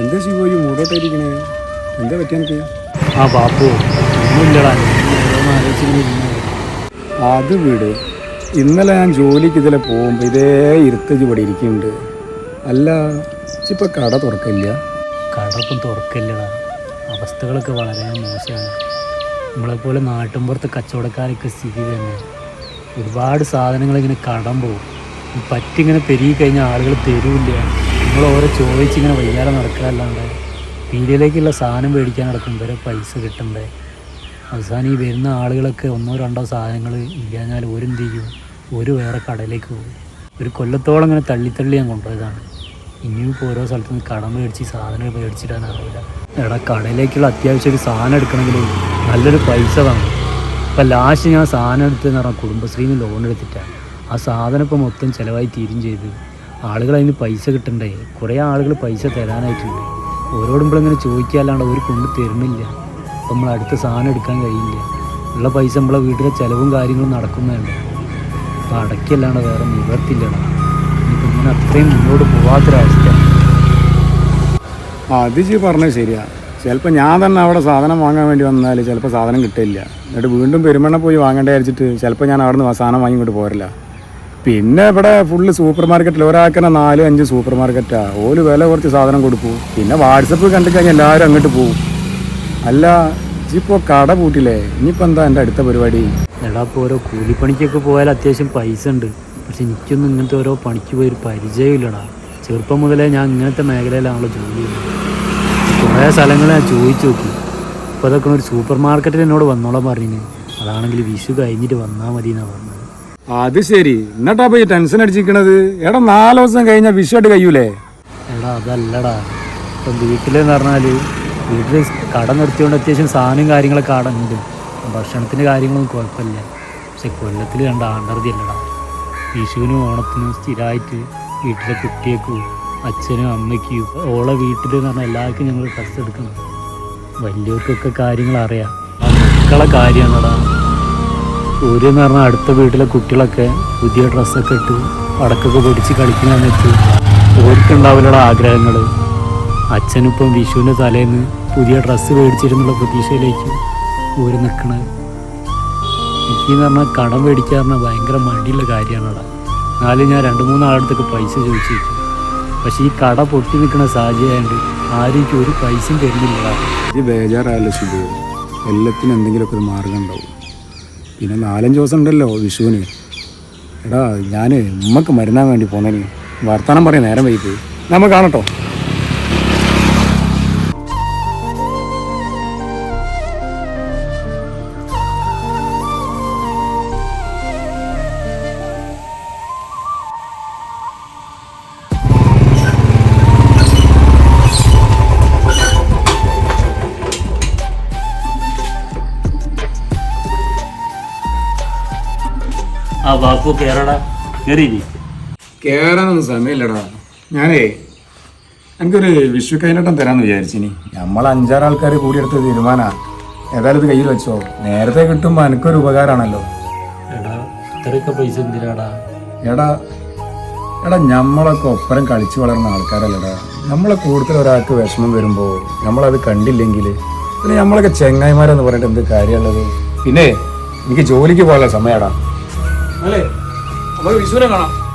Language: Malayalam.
എന്താ ശിവോജി മൂടോട്ടായിരിക്കണേ എന്താ പറ്റിയ എനിക്ക് ആ ബാപ്പു ഒന്നുമില്ലടാ. അത് വീട്. ഇന്നലെ ഞാൻ ജോലിക്ക് ഇതിലെ പോകുമ്പോൾ ഇതേ ഇരുത്തജ് ഇവിടെ ഇരിക്കുന്നുണ്ട്. അല്ല ഇപ്പൊ കട തുറക്കില്ല? കട ഇപ്പം തുറക്കില്ലടാ. അവസ്ഥകളൊക്കെ വളരെ മോശമാണ്. നമ്മളെപ്പോലെ നാട്ടിൻപുറത്ത് കച്ചവടക്കാരൊക്കെ സ്ഥിതി തന്നെ. ഒരുപാട് സാധനങ്ങൾ ഇങ്ങനെ കടം പോകും പറ്റി പറ്റിങ്ങനെ പെരുകി കഴിഞ്ഞാൽ ആളുകൾ തരൂല്ല. നമ്മൾ ഓരോ ചോദിച്ചിങ്ങനെ വയ്യാതെ നടക്കാല്ലാണ്ട് പീടിയിലേക്കുള്ള സാധനം മേടിക്കാൻ നടക്കും വരെ പൈസ കിട്ടണ്ടേ? അവസാനം ഈ വരുന്ന ആളുകളൊക്കെ ഒന്നോ രണ്ടോ സാധനങ്ങൾ ഇല്ലാഞ്ഞാൽ ഓരെന്ത് ചെയ്യും ഒരു വേറെ കടയിലേക്ക് പോകും ഒരു കൊല്ലത്തോളം ഇങ്ങനെ തള്ളി തള്ളി ഞാൻ കൊണ്ടുപോയതാണ്. ഇനിയും ഇപ്പോൾ ഓരോ സ്ഥലത്തു നിന്ന് കടം മേടിച്ച് സാധനം മേടിച്ചിടാൻ അറിയില്ല. എടാ കടയിലേക്കുള്ള അത്യാവശ്യം ഒരു സാധനം എടുക്കണമെങ്കിൽ നല്ലൊരു പൈസ വേണം ഇപ്പം ലാസ്റ്റ് ഞാൻ സാധനം എടുത്തതെന്ന് പറഞ്ഞാൽ കുടുംബശ്രീന്ന് ലോൺ എടുത്തിട്ടാണ് ആ സാധനം ഇപ്പോൾ മൊത്തം ചിലവായി തീരും ചെയ്ത്. ആളുകൾ അതിന് പൈസ കിട്ടണ്ടേ? കുറേ ആളുകൾ പൈസ തരാനായിട്ടുണ്ട്. ഓരോടുമ്പോൾ ഇങ്ങനെ ചോദിക്കാല്ലാണ്ട് അവർ കൊണ്ട് തരുന്നില്ല. അപ്പം നമ്മൾ അടുത്ത സാധനം എടുക്കാൻ കഴിയില്ല. ഉള്ള പൈസ നമ്മളെ വീട്ടിലെ ചിലവും കാര്യങ്ങളും നടക്കുന്നതല്ലേ അപ്പം അടയ്ക്കല്ലാണ്ട് വേറെ നിവർത്തില്ലടാ. ഇപ്പം ഇങ്ങനെ അത്രയും മുന്നോട്ട് പോവാത്തൊരവസ്ഥ. ആ അത് ജി പറഞ്ഞത് ശരിയാ. ചിലപ്പോൾ ഞാൻ തന്നെ അവിടെ സാധനം വാങ്ങാൻ വേണ്ടി വന്നാൽ ചിലപ്പോൾ സാധനം കിട്ടില്ല. എന്നിട്ട് വീണ്ടും പെരുമണ്ണ പോയി വാങ്ങേണ്ട വിചാരിച്ചിട്ട് ചിലപ്പോൾ ഞാൻ അവിടെ നിന്ന് സാധനം വാങ്ങി ഇങ്ങോട്ട് പോരില്ല പിന്നെ ഇവിടെ ഫുള്ള് സൂപ്പർ മാർക്കറ്റിൽ ഒരാൾക്കന്നെ നാലും അഞ്ച് സൂപ്പർ മാർക്കറ്റാ ഓൽ വില കുറച്ച് സാധനം കൊടുക്കും. പിന്നെ വാട്സപ്പ് കണ്ടു കഴിഞ്ഞാൽ എല്ലാവരും അങ്ങോട്ട് പോകും അല്ല ഇപ്പോൾ കട പൂട്ടില്ലേ? ഇനിയിപ്പോൾ എന്താ എന്റെ അടുത്ത പരിപാടി? എടാ ഇപ്പോൾ ഓരോ കൂലിപ്പണിക്കൊക്കെ പോയാൽ അത്യാവശ്യം പൈസ ഉണ്ട് പക്ഷെ എനിക്കൊന്നും ഇങ്ങനത്തെ ഓരോ പണിക്ക് പോയി ഒരു പരിചയമില്ലടാ ചെറുപ്പം മുതലേ ഞാൻ ഇങ്ങനത്തെ മേഖലയിലാണല്ലോ ജോലി ചെയ്യുന്നത്. കുറേ സ്ഥലങ്ങൾ ഞാൻ ചോദിച്ചു നോക്കി. ഇപ്പോൾ അതൊക്കെ ഒരു സൂപ്പർ മാർക്കറ്റിൽ എന്നോട് വന്നോളാൻ പറഞ്ഞു അതാണെങ്കിൽ വിഷു കഴിഞ്ഞിട്ട് വന്നാൽ മതി എന്നാണ് പറഞ്ഞത്. അത് ശരി. എന്നിട്ടാ പോയി ടെൻഷൻ അടിച്ചിരിക്കണത്? എടാ നാല് ദിവസം കഴിഞ്ഞാൽ വിഷുവായിട്ട് കഴിയൂലേ? എടാ അതല്ലടാ. ഇപ്പം വീട്ടിലെന്ന് പറഞ്ഞാൽ വീട്ടിൽ കട നിർത്തിയോണ്ട് അത്യാവശ്യം സാധനം കാര്യങ്ങളൊക്കെ അവിടെ ഉണ്ട്. ഭക്ഷണത്തിന്റെ കാര്യങ്ങളൊന്നും കുഴപ്പമില്ല. പക്ഷെ കൊല്ലത്തിൽ കണ്ട ആണ്ടർതി അല്ലടാ. വിഷുവിനും ഓണത്തിനും സ്ഥിരമായിട്ട് വീട്ടിലെ കുട്ടിയേക്കും അച്ഛനും അമ്മയ്ക്കും ഓളെ വീട്ടിൽ എന്ന് പറഞ്ഞാൽ എല്ലാവർക്കും ഞങ്ങൾ ഡ്രസ്സ് എടുക്കണം. വലിയവർക്കൊക്കെ കാര്യങ്ങൾ അറിയാം മക്കളെ കാര്യമാണടാ? ഓരെന്ന് പറഞ്ഞാൽ അടുത്ത വീട്ടിലെ കുട്ടികളൊക്കെ പുതിയ ഡ്രസ്സൊക്കെ ഇട്ട് പടക്കൊക്കെ പൊടിച്ച് കളിക്കുന്ന സമയത്ത് ഓർക്കുണ്ടാവില്ലടാ ആഗ്രഹങ്ങൾ അച്ഛനിപ്പം വിഷുവിന്റെ തലേന്ന് പുതിയ ഡ്രസ്സ് മേടിച്ചിരുന്നുള്ള പ്രതീക്ഷയിലേക്ക് ഓര് നിൽക്കണത് എനിക്കെന്ന് പറഞ്ഞാൽ കടം മേടിക്കുക പറഞ്ഞാൽ ഭയങ്കര മടിയുള്ള കാര്യമാണടാ. എന്നാലും ഞാൻ രണ്ട് മൂന്ന് ആളടുത്തൊക്കെ പൈസ ചോദിച്ചു വെച്ചു പക്ഷേ ഈ കട പൊട്ടി നിൽക്കുന്ന സാഹചര്യമായിട്ട് ആരും ഒരു പൈസയും തരുന്നില്ലടാ. ഇത് ബേജാറാലോചിക്കുക എല്ലാത്തിനും എന്തെങ്കിലുമൊക്കെ ഒരു മാർഗം ഉണ്ടാവും. പിന്നെ നാലഞ്ച് ദിവസം ഉണ്ടല്ലോ വിഷുവിന്. എടാ ഞാൻ ഉമ്മക്ക് മരുന്നാൻ വേണ്ടി പോന്നേന്. വർത്തമാനം പറയാൻ നേരം വൈകിട്ട് നമ്മൾ കാണട്ടോ. ആ ബാപ്പു കേറടാ കയറി കേറാനൊന്നും സമയമില്ലടാ. ഞാനേ എനിക്കൊരു വിഷു കൈനട്ടം തരാമെന്ന് വിചാരിച്ചിനി. നമ്മൾ അഞ്ചാറ് ആൾക്കാർ കൂടിയെടുത്ത തീരുമാനാ. ഏതായാലും ഇത് കയ്യിൽ വെച്ചോ. നേരത്തെ കിട്ടുമ്പോൾ എനിക്കൊരു ഉപകാരമാണല്ലോ എടാ ഇത്രയൊക്കെ പൈസ എന്തിനാടാ? എടാ എടാ നമ്മളൊക്കെ ഒപ്പരം കളിച്ചു വളർന്ന ആൾക്കാരല്ലടാ. നമ്മളെ കൂടുതൽ ഒരാൾക്ക് വിഷമം വരുമ്പോൾ നമ്മളത് കണ്ടില്ലെങ്കിൽ പിന്നെ നമ്മളൊക്കെ ചെങ്ങായിമാരെന്ന് പറഞ്ഞിട്ട് എന്ത് കാര്യമുള്ളത് പിന്നെ എനിക്ക് ജോലിക്ക് പോകാനുള്ള സമയടാ. അല്ലേ? നമുക്ക് വിഷുവിനെ കാണാം.